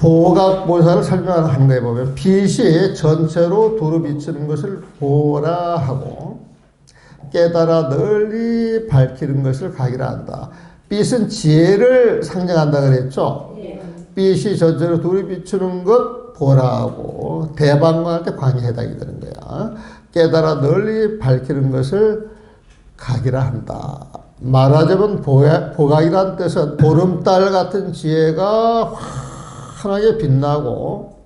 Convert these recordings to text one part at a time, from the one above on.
보각보살을 설명하는 거에 보면 빛이 전체로 두루 비치는 것을 보라 하고 깨달아 널리 밝히는 것을 각이라 한다. 빛은 지혜를 상징한다 그랬죠. 빛이 전체로 두루 비추는 것 보라 하고 대방망할 때 광에 해당이 되는 거야. 깨달아 널리 밝히는 것을 각이라 한다. 말하자면 보각, 보각이란 뜻은 보름달 같은 지혜가 환하게 빛나고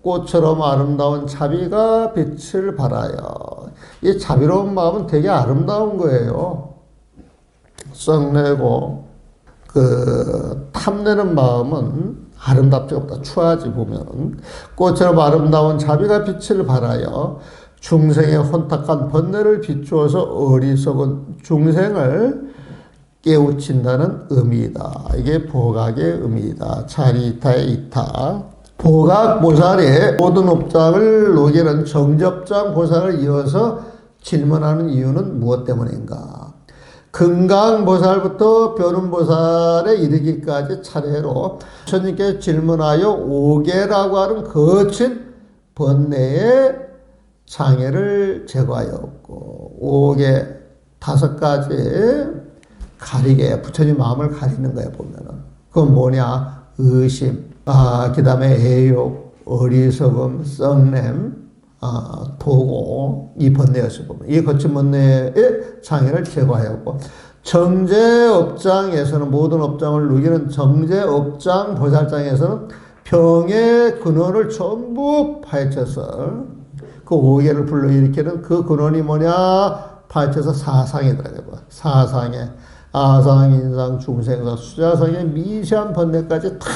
꽃처럼 아름다운 자비가 빛을 발하여 이 자비로운 마음은 되게 아름다운 거예요. 썩내고 그 탐내는 마음은 아름답지 없다. 추하지 보면 꽃처럼 아름다운 자비가 빛을 발하여 중생의 혼탁한 번뇌를 비추어서 어리석은 중생을 깨우친다는 의미이다. 이게 보각의 의미이다. 자리이타의 이타. 보각 보살의 모든 업장을 녹이는 정접장 보살을 이어서 질문하는 이유는 무엇 때문인가? 금강보살부터 변운보살에 이르기까지 차례로 스님께 질문하여 오계라고 하는 거친 번뇌의 장애를 제거하였고 오계 다섯 가지 가리게 부처님 마음을 가리는 거야 보면은. 그건 뭐냐? 의심. 아 그다음에 애욕 어리석음 썩냄 아, 도고 이 번뇌에서 보면. 이 거친 번뇌의 장애를 제거하였고. 정제업장에서는 모든 업장을 누기는 정제업장 보살장에서는 병의 근원을 전부 파헤쳐서 그 오해를 불러일으키는 그 근원이 뭐냐? 파헤쳐서 사상이더라고요 사상에 아상, 인상, 중생사, 수자상의 미세한 번뇌까지 다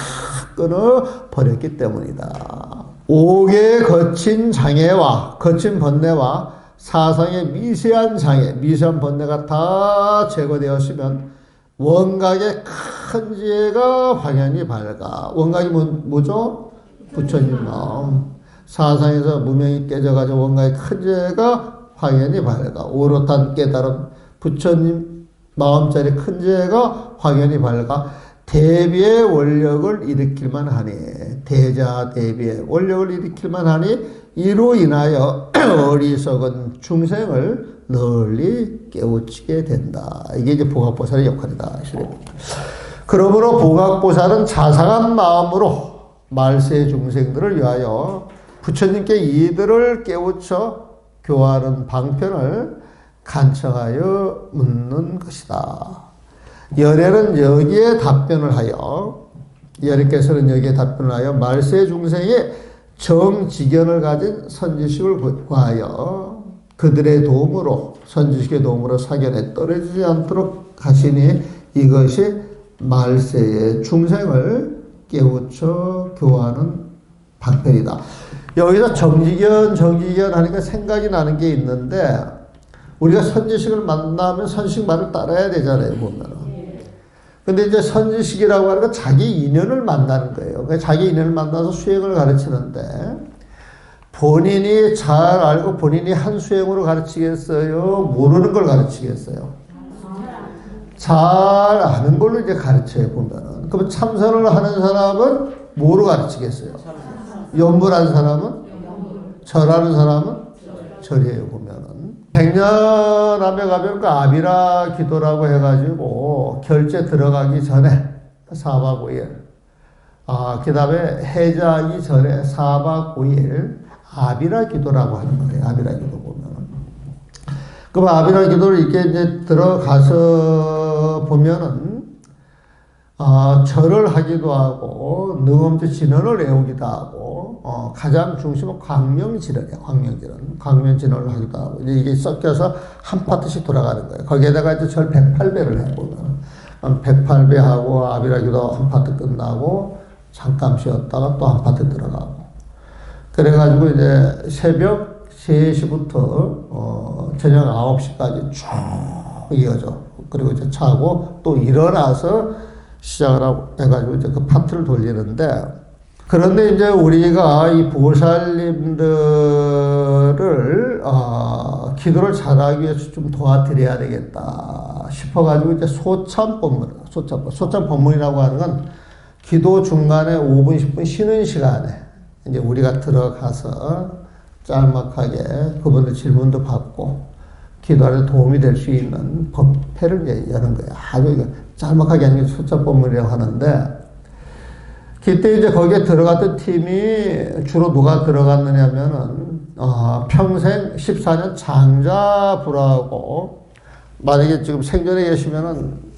끊어 버렸기 때문이다. 옥에 거친 장애와 거친 번뇌와 사상의 미세한 장애, 미세한 번뇌가 다 제거되었으면 원각의 큰 지혜가 확연히 밝아. 원각이 뭐, 뭐죠? 부처님 마음. 사상에서 무명이 깨져가지고 원각의 큰 지혜가 확연히 밝아. 오롯한 깨달음 부처님 마음자리 큰 지혜가 확연히 밝아. 대비의 원력을 일으킬만 하니 대자 대비의 원력을 일으킬만 하니 이로 인하여 어리석은 중생을 널리 깨우치게 된다. 이게 이제 보각보살의 역할이다. 그러므로 보각보살은 자상한 마음으로 말세 중생들을 위하여 부처님께 이들을 깨우쳐 교화하는 방편을 간청하여 묻는 것이다. 열애는 여기에 답변을 하여 열애께서는 여기에 답변을 하여 말세 중생의 정지견을 가진 선지식을 구하여 그들의 도움으로 선지식의 도움으로 사견에 떨어지지 않도록 하시니 이것이 말세의 중생을 깨우쳐 교화하는 방편이다. 여기서 정지견 정지견 하니까 생각이 나는 게 있는데 우리가 선지식을 만나면 선식 말을 따라야 되잖아요 보면은. 근데 이제 선지식이라고 하는 건 자기 인연을 만나는 거예요. 그러니까 자기 인연을 만나서 수행을 가르치는데 본인이 잘 알고 본인이 한 수행으로 가르치겠어요? 모르는 걸 가르치겠어요? 잘 아는 걸로 이제 가르쳐요, 보면은. 그러면 참선을 하는 사람은 뭐로 가르치겠어요? 연불한 사람은? 절하는 사람은? 절이에요, 보면은. 백년암에 가면 그 아비라 기도라고 해가지고 결제 들어가기 전에 4박 5일. 아, 그 다음에 해자기 전에 4박 5일 아비라 기도라고 하는 거예요. 아비라 기도 보면. 그럼 아비라 기도를 이렇게 이제 들어가서 보면은 어, 절을 하기도 하고 능엄지 진언을 외우기도 하고 어, 가장 중심은 광명진언이에요. 광명진언. 광명진언을 하기도 하고 이제 이게 섞여서 한 파트씩 돌아가는 거예요. 거기에다가 이제 절 108배를 해보면 108배 하고 아비라기도 한 파트 끝나고 잠깐 쉬었다가 또 한 파트 들어가고 그래가지고 이제 새벽 3시부터 어, 저녁 9시까지 쭉 이어져. 그리고 이제 자고 또 일어나서 시작을 하고 해가지고 이제 그 파트를 돌리는데 그런데 이제 우리가 이 보살님들을 어, 기도를 잘하기 위해서 좀 도와드려야 되겠다 싶어가지고 이제 소참 법문, 소참 소참 법문이라고 하는 건 기도 중간에 5분, 10분 쉬는 시간에 이제 우리가 들어가서 짤막하게 그분들 질문도 받고 기도하는 도움이 될 수 있는 법회를 이제 여는 거예요. 아주 짤막하게 하는 게 수첩법문이라고 하는데 그때 이제 거기에 들어갔던 팀이 주로 누가 들어갔느냐면은 어, 평생 14년 장자부라고 만약에 지금 생전에 계시면은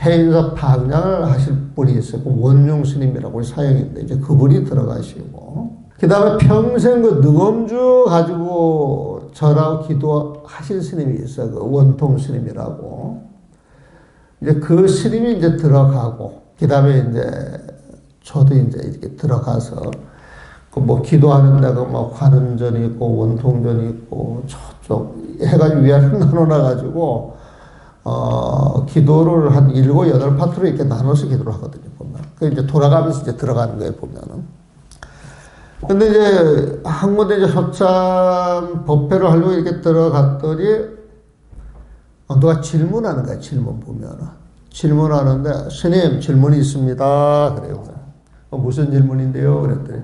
해인사 방장을 하실 분이 있어요. 그 원용 스님이라고 사형인데 이제 그분이 들어가시고 그 다음에 평생 그 능엄주 가지고 절하고 기도하신 스님이 있어요. 그 원통 스님이라고. 이제 그 스님이 이제 들어가고 그 다음에 이제 저도 이제 이렇게 들어가서 그뭐 기도하는 데가 뭐 관음전이 있고 원통전이 있고 저쪽 해가지고 위아래 나눠놔가지고 어 기도를 한 일곱 여덟 파트로 이렇게 나눠서 기도를 하거든요 보면. 그 이제 돌아가면서 이제 들어가는 거예요 보면은. 근데 이제 한 군데 이제 협찬 법회를 하려고 이렇게 들어갔더니 어, 누가 질문하는 거야 질문 보면은. 질문하는데 스님 질문이 있습니다. 그래요. 어, 무슨 질문인데요 그랬더니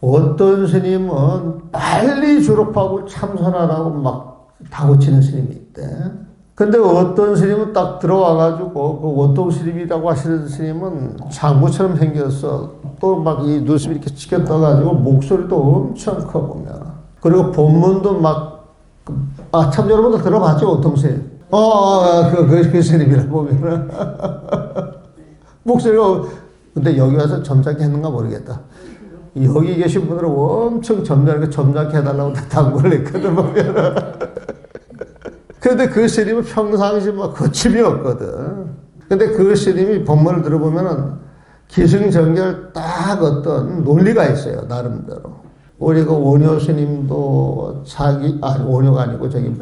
어떤 스님은 빨리 졸업하고 참선하라고 막 다고치는 스님이 있대. 근데 어떤 스님은 딱 들어와가지고 그 원통 스님이라고 하시는 스님은 장구처럼 생겼어. 또 막 이 눈썹이 이렇게 치켜 떠가지고 목소리도 엄청 커 보면. 그리고 본문도 막, 아, 참 여러분들 들어봤죠? 원통 스님. 어, 어, 그, 그, 그 스님이라 보면은. 목소리가, 근데 여기 와서 점잖게 했는가 모르겠다. 여기 계신 분들은 엄청 점잖게 점잖게 해달라고 다 당부를 했거든 보면은. 근데 그 스님은 평상시 막 거침이 없거든. 근데 그 스님이 법문을 들어보면은 기승전결 딱 어떤 논리가 있어요 나름대로. 우리 그 원효 스님도 자기 아 원효가 아니고 저기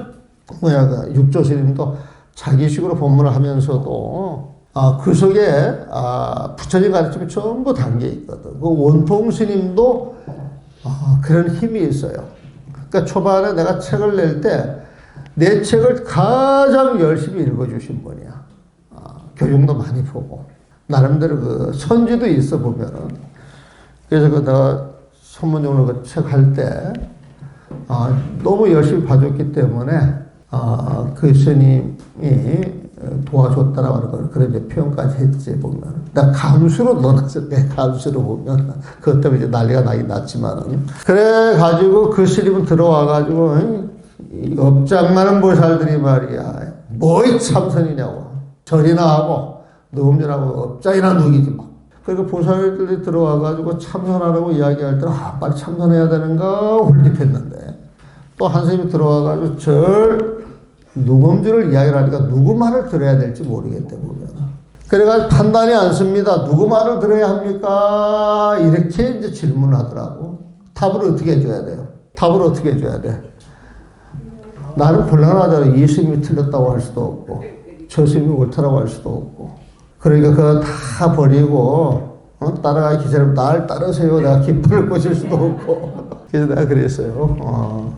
뭐야 그 육조 스님도 자기식으로 법문을 하면서도 아, 그 속에 아, 부처님 가르침이 전부 담겨 있거든. 그 원통 스님도 아, 그런 힘이 있어요. 그러니까 초반에 내가 책을 낼 때 내 책을 가장 열심히 읽어주신 분이야. 아, 교육도 많이 보고 나름대로 그 선지도 있어 보면은 그래서 그 내가 선문용으로 그 책 할때 아, 너무 열심히 봐줬기 때문에 아, 그 스님이 도와줬다라고 하는 걸 그런 이제 표현까지 했지 보면 나 감수로 넣어놨을 때 감수로 보면 그것 때문에 이제 난리가 나긴 났지만은. 그래 가지고 그 스님은 들어와 가지고 업장 많은 보살들이 말이야. 뭐이 참선이냐고. 절이나 하고 노음전하고 업장이나 누기지 막 그러니까 보살들이 들어와 가지고 참선하라고 이야기할 때는 아 빨리 참선해야 되는가? 홀립했는데. 또한 스님이 들어와 가지고 절 누금주를 이야기를 하니까 누구 말을 들어야 될지 모르겠대 보면. 그래가지고 판단이 안 씁니다. 누구 말을 들어야 합니까? 이렇게 이제 질문을 하더라고. 답을 어떻게 해줘야 돼요? 답을 어떻게 해줘야 돼? 나는 곤란하잖아. 이 스님이 틀렸다고 할 수도 없고, 저 스님이 옳다라고 할 수도 없고. 그러니까 그거 다 버리고, 어? 따라가기 기다리면 날 따르세요. 내가 기쁨을 꽂을 수도 없고. 그래서 내가 그랬어요. 어.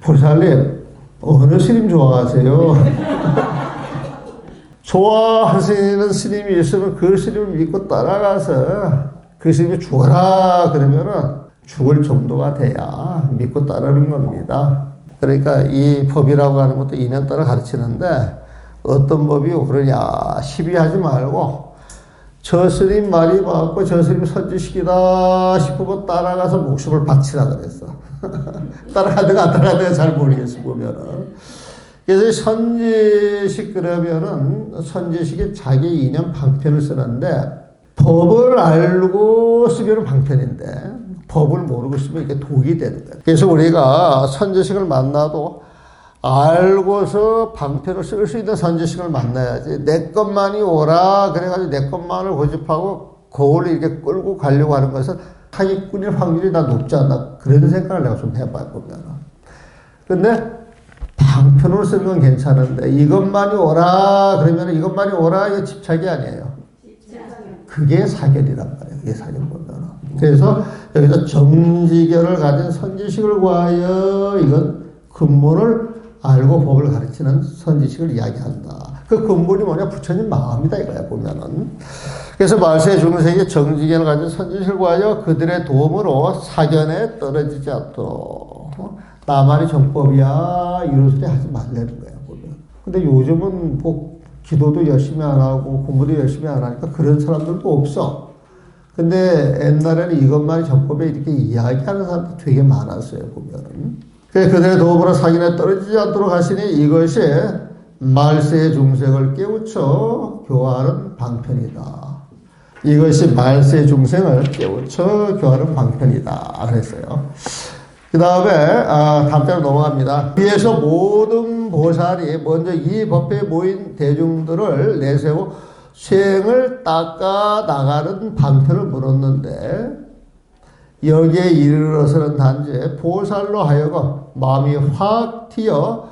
보살님, 어느 스님 좋아하세요? 좋아하시는 스님이 있으면 그 스님을 믿고 따라가서 그 스님이 죽어라 그러면은 죽을 정도가 돼야 믿고 따르는 겁니다. 그러니까 이 법이라고 하는 것도 인연 따라 가르치는데 어떤 법이 옳으냐 시비하지 말고 저 스님 말이 맞고 저 스님 선지식이다 싶으면 따라가서 목숨을 바치라 그랬어. 따라가다가 안 따라가다가 잘 모르겠어 보면은. 그래서 선지식 그러면은 선지식이 자기 이념 방편을 쓰는데 법을 알고 쓰면 방편인데 법을 모르고 쓰면 이게 독이 되는 거예요. 그래서 우리가 선지식을 만나도 알고서 방편을 쓸수 있는 선지식을 만나야지. 내 것만이 오라 그래가지고 내 것만을 고집하고 거울을 이렇게 끌고 가려고 하는 것은 사기꾼일 확률이 다 높지 않나. 그런 생각을 내가 좀 해봐요 보면 근데 방편으로 쓰는 건 괜찮은데 이것만이 오라 그러면 이것만이 오라 이게 집착이 아니에요. 그게 사결이란 말이에요 그게 사결 보면 그래서 여기서 정지결을 가진 선지식을 구하여 이건 근본을 알고 법을 가르치는 선지식을 이야기한다. 그 근본이 뭐냐? 부처님 마음이다 이거야 보면은. 그래서 말세 중생이 정직을 가진 선진실 구하여 그들의 도움으로 사견에 떨어지지 않도록 어? 나만이 정법이야 이런 소리 하지 말라는 거야 보면. 근데 요즘은 뭐 기도도 열심히 안 하고 공부도 열심히 안 하니까 그런 사람들도 없어. 근데 옛날에는 이것만이 정법에 이렇게 이야기하는 사람도 되게 많았어요 보면은. 그들의 도움으로 사견에 떨어지지 않도록 하시니 이것이 말세의 중생을 깨우쳐 교화하는 방편이다. 이것이 말세 중생을 깨우쳐 교하는 방편이다. 그랬어요. 그 다음에, 아, 다음 장으로 넘어갑니다. 위에서 모든 보살이 먼저 이 법에 모인 대중들을 내세우고 수행을 닦아 나가는 방편을 물었는데, 여기에 이르러서는 단지 보살로 하여금 마음이 확 튀어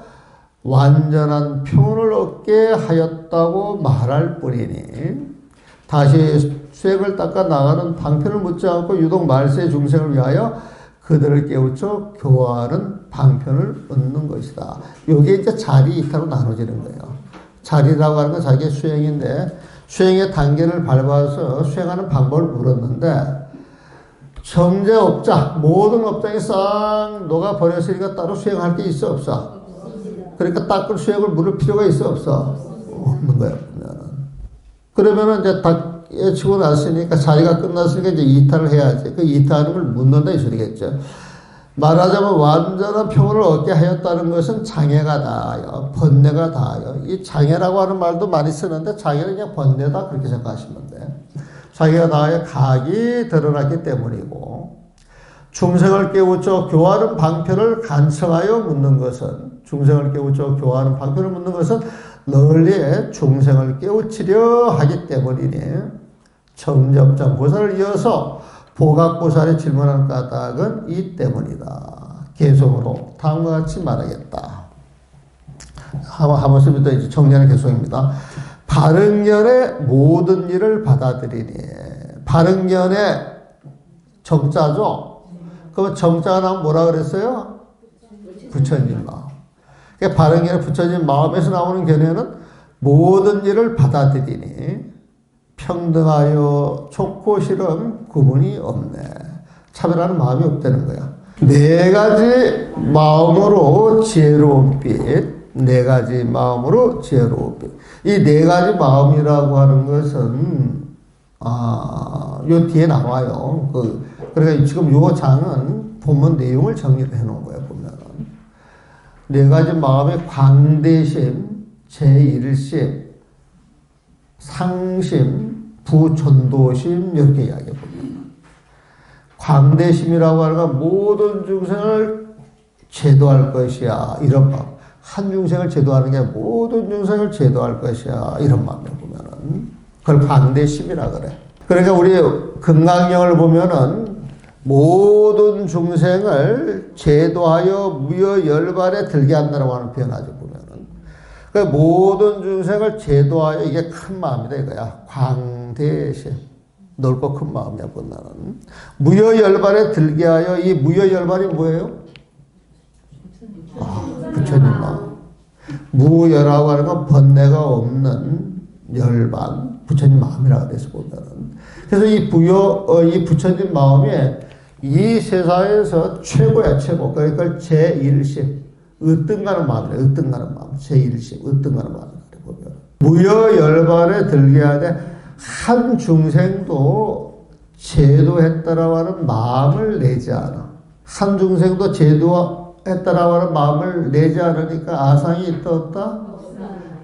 완전한 평온을 얻게 하였다고 말할 뿐이니, 다시 수액을 닦아 나가는 방편을 묻지 않고 유독 말세 중생을 위하여 그들을 깨우쳐 교화하는 방편을 얻는 것이다. 이게 이제 자리 이타로 나눠지는 거예요. 자리라고 하는 건 자기의 수행인데 수행의 단계를 밟아서 수행하는 방법을 물었는데 정제 업자 모든 업장이 싹 녹아 버렸으니까 따로 수행할 게 있어 없어? 그러니까 닦을 수행을 물을 필요가 있어 없어? 없는 거예요. 그러면은 이제 다 예치고 났으니까 자리가 끝났으니까 이제 이탈을 해야지. 그 이탈하는 걸 묻는다 이 소리겠죠. 말하자면 완전한 평온을 얻게 하였다는 것은 장애가 다하여 번뇌가 다하여 이 장애라고 하는 말도 많이 쓰는데 장애는 그냥 번뇌다 그렇게 생각하시면 돼. 장애가 다하여 각이 드러났기 때문이고 중생을 깨우쳐 교하는 방편을 간청하여 묻는 것은 중생을 깨우쳐 교하는 방편을 묻는 것은 널리 중생을 깨우치려 하기 때문이니 정접장 보살을 이어서 보각보살에 질문한 까닭은 이 때문이다. 개성으로 다음과 같이 말하겠다. 하모스부터 이제 정리하는 개성입니다. 바른견의 모든 일을 받아들이니 바른견의 정자죠. 그럼 정자가 나면 뭐라 그랬어요? 부처님 마음. 그러니까 바른견에 부처님 마음에서 나오는 견해는 모든 일을 받아들이니 평등하여 좋고 싫음 구분이 없네. 차별하는 마음이 없다는 거야. 네 가지 마음으로 지혜로운 빛, 네 가지 마음으로 빛. 이네 가지 마음이라고 하는 것은 아, 요 뒤에 나와요. 그 그러니까 지금 요 장은 본문 내용을 정리를 해 놓은 거예요. 보면은 네 가지 마음의 광대심, 제일심, 상심, 부천도심 이렇게 이야기해 봅니다. 광대심이라고 하는 건 모든 중생을 제도할 것이야 이런 마음. 한 중생을 제도하는 게 모든 중생을 제도할 것이야 이런 마음을 보면은 그걸 광대심이라 그래. 그러니까 우리 금강경을 보면은 모든 중생을 제도하여 무여 열반에 들게 한다고 하는 표현하죠 보면은. 그 모든 중생을 제도하여 이게 큰 마음이다 이거야. 광대심. 넓고 큰 마음이야 본나는. 무여 열반에 들게 하여 이 무여 열반이 뭐예요? 아, 부처님 마음. 무여라고 하는 건 번뇌가 없는 열반, 부처님 마음이라고 돼서 보면은. 그래서 이 부여, 어, 이 부처님 마음이 이 세상에서 최고야, 최고. 그러니까 제1심. 으뜸가는 마음이래, 으뜸가는 마음. 제1심, 으뜸가는 마음이래, 보면. 무여 열반에 들게 하되, 한 중생도 제도했다라고 하는 마음을 내지 않아. 한 중생도 제도했 하는 마음을 내지 않으니까 아상이 없다?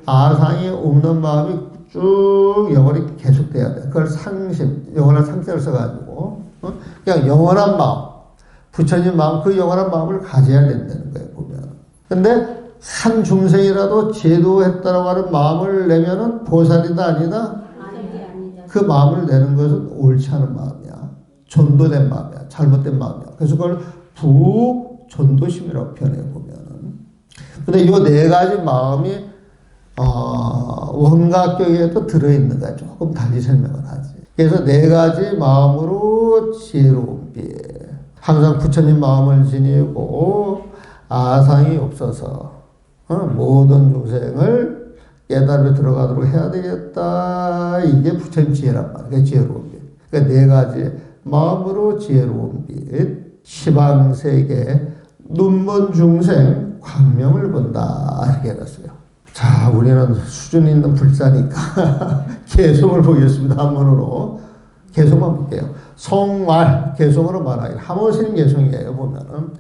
아상이 없는 마음이 쭉 영원히 계속돼야 돼. 그걸 상심, 영원한 상자를 써가지고, 어? 그냥 영원한 마음, 부처님 마음, 그 영원한 마음을 가져야 된다는 거예요, 보면. 근데 한 중생이라도 제도했다라고 하는 마음을 내면은 보살이다, 아니다? 그 마음을 내는 것은 옳지 않은 마음이야. 전도된 마음이야. 잘못된 마음이야. 그래서 그걸 부 전도심이라고 표현해 보면은. 근데 이네 가지 마음이 어, 원각경에도 들어있는 가 조금 달리 설명을 하지. 그래서 네 가지 마음으로 지혜로운 빛. 항상 부처님 마음을 지니고 아상이 없어서 어, 모든 중생을 깨달음에 들어가도록 해야 되겠다. 이게 부처님 지혜란 말이야. 지혜로운 빛. 그러니까 네 가지 마음으로 지혜로운 빛, 시방세계, 눈먼 중생, 광명을 본다. 이렇게 해놨어요. 자, 우리는 수준 있는 불자니까 개성을 보겠습니다. 한문으로. 개성만 볼게요. 성말, 개성으로 말하기. 하모스님 개성이에요, 보면은.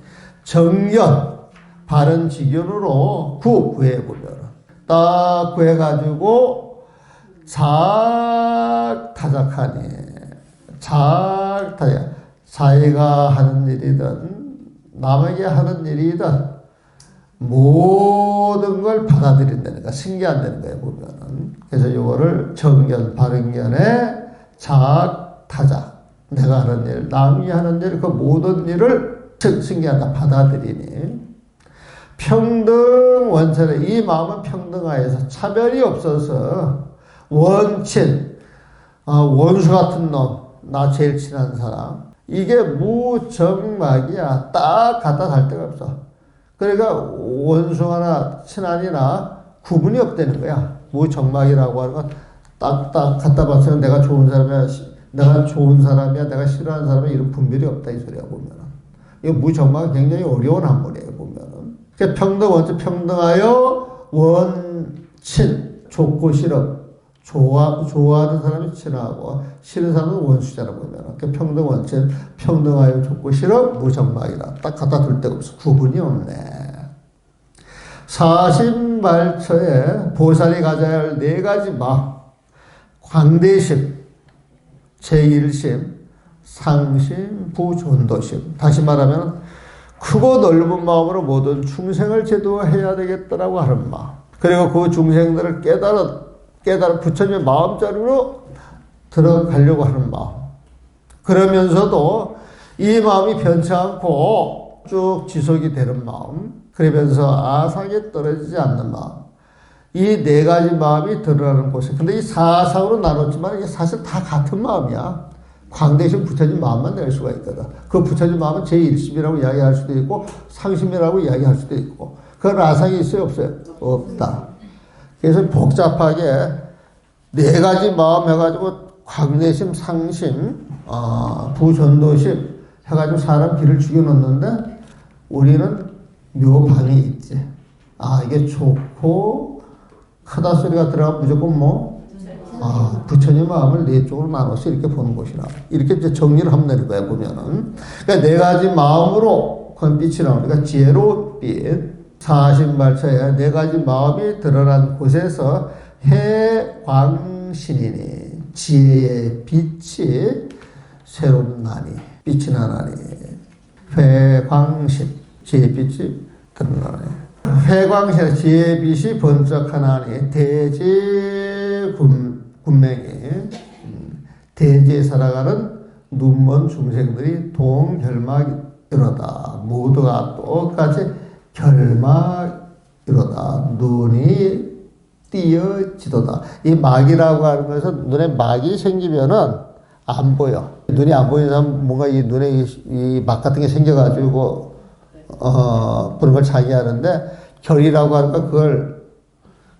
정연, 바른 지견으로 구, 구해 보면은. 딱 구해 가지고, 작 타작하니. 작 타작. 자기가 하는 일이든, 남에게 하는 일이든, 모든 걸 받아들인다는 거, 신기한다는 거예요, 보면은. 그래서 이거를 정견, 바른견에 작, 타작. 내가 하는 일, 남이 하는 일, 그 모든 일을 신기하다, 받아들이니. 평등 원천에 이 마음은 평등하여서 차별이 없어서 원친, 어, 원수 같은 놈, 나 제일 친한 사람. 이게 무정막이야. 딱 갖다 달 데가 없어. 그러니까 원수나 친한이나 구분이 없다는 거야. 무정막이라고 하는 건 딱딱 갖다 바치면 내가 좋은 사람이야, 내가 좋은 사람이야, 내가 싫어하는 사람이야 이런 분별이 없다 이 소리야 보면은. 이거 무정막이 굉장히 어려운 한문이에요 보면은. 그러니까 평등 원칙 평등하여 원친 좋고 싫어 좋아 좋아하는 사람이 친하고 싫은 사람은 원수잖아 보면은. 그러니까 평등 원칙 평등하여 좋고 싫어 무정막이라 딱 갖다 둘 데가 없어 구분이 없네. 사심발처에 보살이 가져야 할 네 가지 마음. 광대심, 제1심, 상심, 부존도심. 다시 말하면 크고 넓은 마음으로 모든 중생을 제도해야 되겠다라고 하는 마음. 그리고 그 중생들을 깨달아, 깨달아 부처님의 마음자리로 들어가려고 하는 마음. 그러면서도 이 마음이 변치 않고 쭉 지속이 되는 마음. 그러면서 아상에 떨어지지 않는 마음. 이 네 가지 마음이 드러나는 곳에. 근데 이 사상으로 나눴지만 이게 사실 다 같은 마음이야. 광대신 부처님 마음만 낼 수가 있거든. 그 부처님 마음은 제1심이라고 이야기할 수도 있고, 상심이라고 이야기할 수도 있고. 그 라상이 있어요, 없어요? 없다. 그래서 복잡하게 네 가지 마음 해가지고 광대심, 상심, 어, 부전도심 해가지고 사람 길을 죽여놓는데 우리는 묘방이 있지. 아, 이게 좋고, 크다 소리가 들어가 무조건 뭐, 아, 부처님 마음을 네 쪽으로 나눠서 이렇게 보는 것이라. 이렇게 이제 정리를 하면 되는 거야, 보면은. 그러니까 네 가지 마음으로 빛이 나오니까 지혜로 빛, 사신발처에 네 가지 마음이 드러난 곳에서 해광신이니, 지혜의 빛이 새로운 나니, 빛이 나나니, 회광신, 지혜의 빛이 드러나네. 회광신, 지혜의 빛이 번쩍하나니, 대지 군, 군맹이, 음, 대지에 살아가는 눈먼 중생들이 동결막이로다. 모두가 똑같이 결막이로다. 눈이 띄어지도다. 이 막이라고 하는 것은 눈에 막이 생기면은 안 보여. 눈이 안 보이는 뭔가 이 눈에 이 막 같은 게 생겨가지고 어 그런 걸 자기하는데 결이라고 건 그걸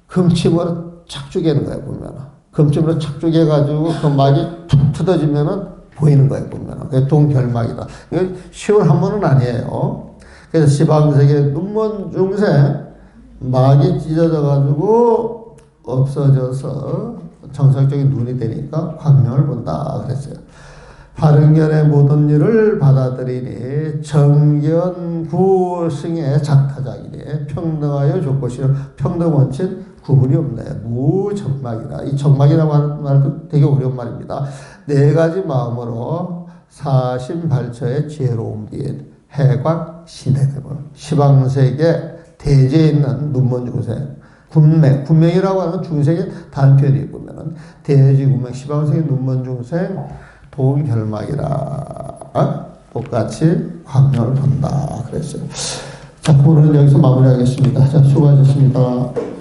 금침으로 착죽하는 거야 보면은 금침으로 착죽해가지고 그 막이 툭 뜯어지면은 보이는 거야 보면은 동결막이다. 이거 쉬운 한문은 아니에요. 그래서 시방세계 눈먼 중생 막이 찢어져 가지고 없어져서 정상적인 눈이 되니까 광명을 본다 그랬어요. 바른견의 모든 일을 받아들이니 정견 구승의 작타작이니 평등하여 싫어 평등 원칙 구분이 없네. 무정막이라. 이 정막이라고 하는 말도 되게 어려운 말입니다. 네 가지 마음으로 사심발처의 지혜로운 빛, 해광, 신해대물, 시방세계 대지에 있는 눈먼 중생, 군맹, 군맹이라고 하는 중생의 단편이 보면은 대지 군맹, 시방세계 눈먼 중생, 동결막이라 어? 똑같이 광명을 본다 그랬어요. 자, 오늘은 여기서 마무리하겠습니다. 자, 수고하셨습니다.